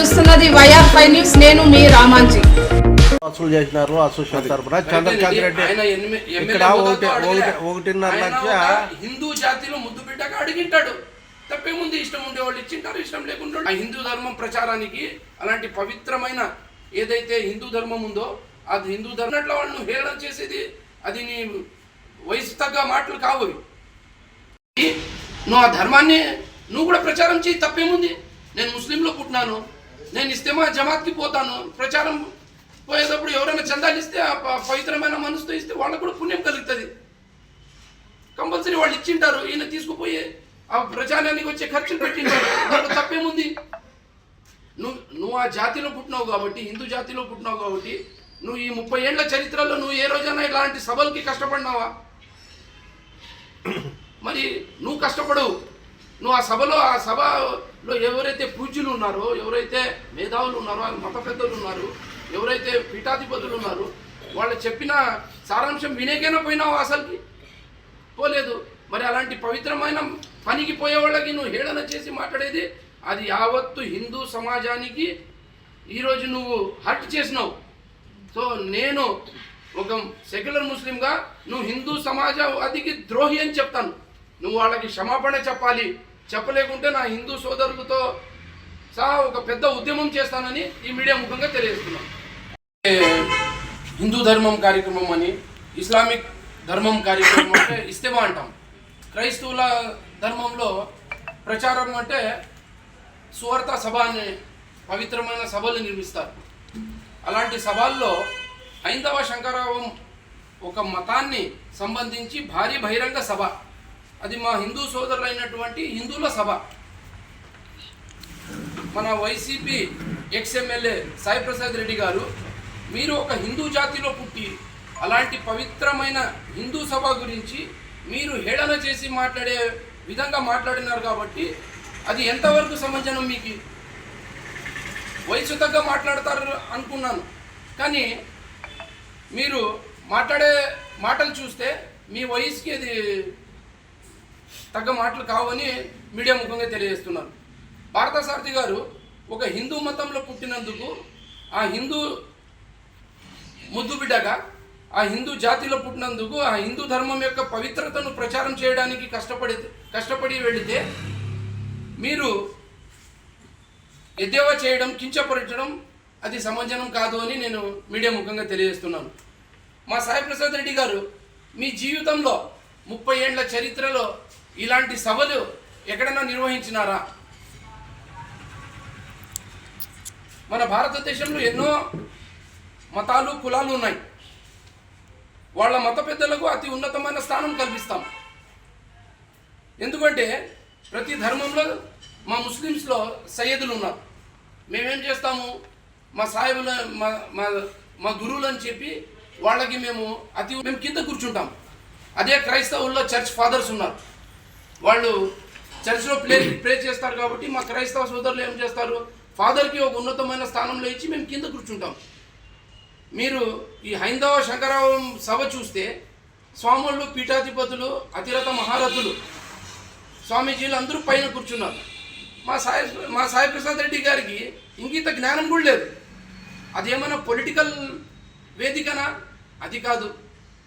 చూస్తున్నది YR five news. నేను మీ రామాంజీ. వసూలు చేసినారు అసోసియేషన్ తరఫున చంద్రకాంత్ రెడ్డి ఇక్కడ ఒకటి- ఒకటిన్నర లక్ష. హిందూ జాతిలో ముద్దు బిడ్డగా అడిగింటాడు. తప్పేముంది? ఇష్టం ఉండే వాళ్ళు ఇచ్చింటారు ఇష్టం లేకుండా ఆ హిందూ ధర్మం ప్రచారానికి అలాంటి పవిత్రమైన ఏదైతే హిందూ ధర్మం ఉందో అది హిందూ ధర్మం అట్లా వాళ్ళు హేళన చేసేది అది నీ వయసు తగ్గ మాటలు కావు. నువ్వు ఆ ధర్మాన్ని నువ్వు కూడా ప్రచారం చేయి తప్పేముంది? నేను ముస్లింలో పుట్టినాను. నేను ఇస్తేమా జమాత్కి పోతాను. ప్రచారం పోయేటప్పుడు ఎవరైనా చందాలు ఇస్తే ఆ పవిత్రమైన మనసుతో ఇస్తే వాళ్ళకు కూడా పుణ్యం కలుగుతుంది. కంపల్సరీ వాళ్ళు ఇచ్చింటారు. ఈయన తీసుకుపోయి ఆ ప్రచారానికి వచ్చే ఖర్చులు పెట్టింటారు. దాంట్లో తప్పేముంది? నువ్వు నువ్వు ఆ జాతిలో పుట్టినావు కాబట్టి హిందూ జాతిలో పుట్టినావు కాబట్టి నువ్వు ఈ ముప్పై ఏళ్ళ చరిత్రలో నువ్వు ఏ రోజైనా ఇలాంటి సభలకి కష్టపడినావా? మరి నువ్వు కష్టపడవు. నువ్వు ఆ సభలో ఆ సభలో ఎవరైతే పూజ్యులు ఉన్నారో ఎవరైతే మేధావులు ఉన్నారో మత పెద్దలు ఉన్నారు ఎవరైతే పీఠాధిపతులు ఉన్నారు వాళ్ళు చెప్పిన సారాంశం వినేకైనా పోయినావు అసలుకి? పోలేదు. మరి అలాంటి పవిత్రమైన పనికి పోయే వాళ్ళకి నువ్వు హేళన చేసి మాట్లాడేది? అది యావత్తు హిందూ సమాజానికి ఈరోజు నువ్వు హర్ట్ చేసినావు. సో నేను ఒక సెక్యులర్ ముస్లింగా నువ్వు హిందూ సమాజవాదికి ద్రోహి అని చెప్తాను. నువ్వు వాళ్ళకి క్షమాపణ చెప్పాలి. చెప్పలేకుంటే నా హిందూ సోదరులతో సహా ఒక పెద్ద ఉద్యమం చేస్తానని ఈ మీడియా ముఖంగా తెలియజేస్తున్నాను. హిందూ ధర్మం కార్యక్రమం అని ఇస్లామిక్ ధర్మం కార్యక్రమం అంటే ఇస్తేమా అంటాం. క్రైస్తవుల ధర్మంలో ప్రచారం అంటే సువార్త సభ అనే పవిత్రమైన సభలు నిర్మిస్తారు. అలాంటి సభల్లో హైందవ శంకరావం ఒక మతాన్ని సంబంధించి భారీ బహిరంగ సభ. అది మా హిందూ సోదరులైనటువంటి హిందువుల సభ. మన YCP ex MLA Sai Prasad Reddy గారు మీరు ఒక హిందూ జాతిలో పుట్టి అలాంటి పవిత్రమైన హిందూ సభ గురించి మీరు హేళన చేసి మాట్లాడే విధంగా మాట్లాడినారు కాబట్టి అది ఎంతవరకు సమంజనం మీకు? వయసు తగ్గ మాట్లాడతారు అనుకున్నాను. కానీ మీరు మాట్లాడే మాటలు చూస్తే మీ వయసుకి అది తగ్గ మాటలు కావని మీడియా ముఖంగా తెలియజేస్తున్నారు. భారత గారు ఒక హిందూ మతంలో పుట్టినందుకు ఆ హిందూ ముద్దు బిడ్డగా ఆ హిందూ జాతిలో పుట్టినందుకు ఆ హిందూ ధర్మం యొక్క పవిత్రతను ప్రచారం చేయడానికి కష్టపడి కష్టపడి వెళితే మీరు ఎద్దేవా చేయడం కించపరచడం అది సమంజనం కాదు అని నేను మీడియా ముఖంగా తెలియజేస్తున్నాను. మా సాయి ప్రసాద్ రెడ్డి గారు మీ జీవితంలో ముప్పై ఏండ్ల చరిత్రలో ఇలాంటి సభలు ఎక్కడైనా నిర్వహించినారా? మన భారతదేశంలో ఎన్నో మతాలు కులాలు ఉన్నాయి. వాళ్ళ మత పెద్దలకు అతి ఉన్నతమైన స్థానం కల్పిస్తాం. ఎందుకంటే ప్రతి ధర్మంలో మా ముస్లిమ్స్లో సయ్యదులు ఉన్నారు. మేమేం చేస్తాము? మా సాయిబుల మా మా మా గురువులు అని చెప్పి వాళ్ళకి మేము అతి మేము కింద కూర్చుంటాం. అదే క్రైస్తవుల్లో చర్చ్ ఫాదర్స్ ఉన్నారు. వాళ్ళు చర్చ్లో ప్లే ప్రే చేస్తారు కాబట్టి మా క్రైస్తవ సోదరులు ఏం చేస్తారు? ఫాదర్కి ఒక ఉన్నతమైన స్థానంలో ఇచ్చి మేము కింద కూర్చుంటాం. మీరు ఈ హైందవ శంకరావం సభ చూస్తే స్వాములు పీఠాధిపతులు అతిరథ మహారథులు స్వామీజీలు అందరూ పైన కూర్చున్నారు. మా సాయి మా సాయి ప్రసాద్ రెడ్డి గారికి ఇంకింత జ్ఞానం కూడా లేదు. అదేమైనా పొలిటికల్ వేదికనా? అది కాదు.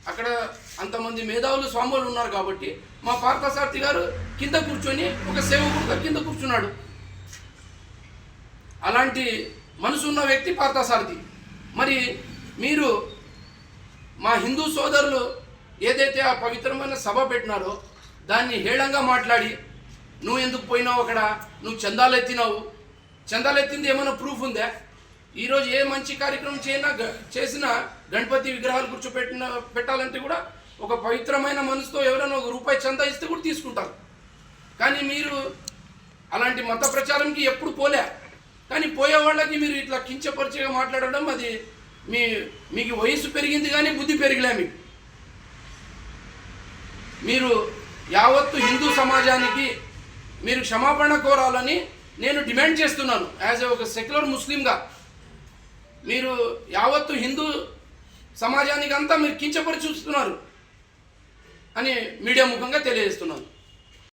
అక్కడ అంతమంది మేధావులు స్వాములు ఉన్నారు కాబట్టి మా పార్థసారథి గారు కింద కూర్చొని ఒక సేవకుడుగా కింద కూర్చున్నాడు. అలాంటి మనసు ఉన్న వ్యక్తి పార్థసారథి మరి మీరు మా హిందూ సోదరులు ఏదైతే ఆ పవిత్రమైన సభ పెట్టినారో దాన్ని హేళంగా మాట్లాడి నువ్వు ఎందుకు పోయినావు అక్కడ? నువ్వు చందాలు ఎత్తినావు చందాలు ఎత్తింది ఏమైనా ప్రూఫ్ ఉందా? ఈరోజు ఏ మంచి కార్యక్రమం చేయనా గ- చేసినా గణపతి విగ్రహాలు కూర్చోపెట్టిన పెట్టాలంటే కూడా ఒక పవిత్రమైన మనసుతో ఎవరైనా ఒక రూపాయి చందా ఇస్తే కూడా తీసుకుంటారు. కానీ మీరు అలాంటి మత ప్రచారంకి ఎప్పుడు పోలే. కానీ పోయే వాళ్ళకి మీరు ఇట్లా కించపరిచిగా మాట్లాడడం అది మీ మీకు వయసు పెరిగింది కానీ బుద్ధి పెరిగలే మీకు. మీరు యావత్తు హిందూ సమాజానికి మీరు క్షమాపణ కోరాలని నేను డిమాండ్ చేస్తున్నాను. యాజ్ ఏ ఒక సెక్యులర్ ముస్లింగా మీరు యావత్తు హిందూ సమాజానికి అంతా మీరు కించపడి చూస్తున్నారు అని మీడియా ముఖంగా తెలియజేస్తున్నాను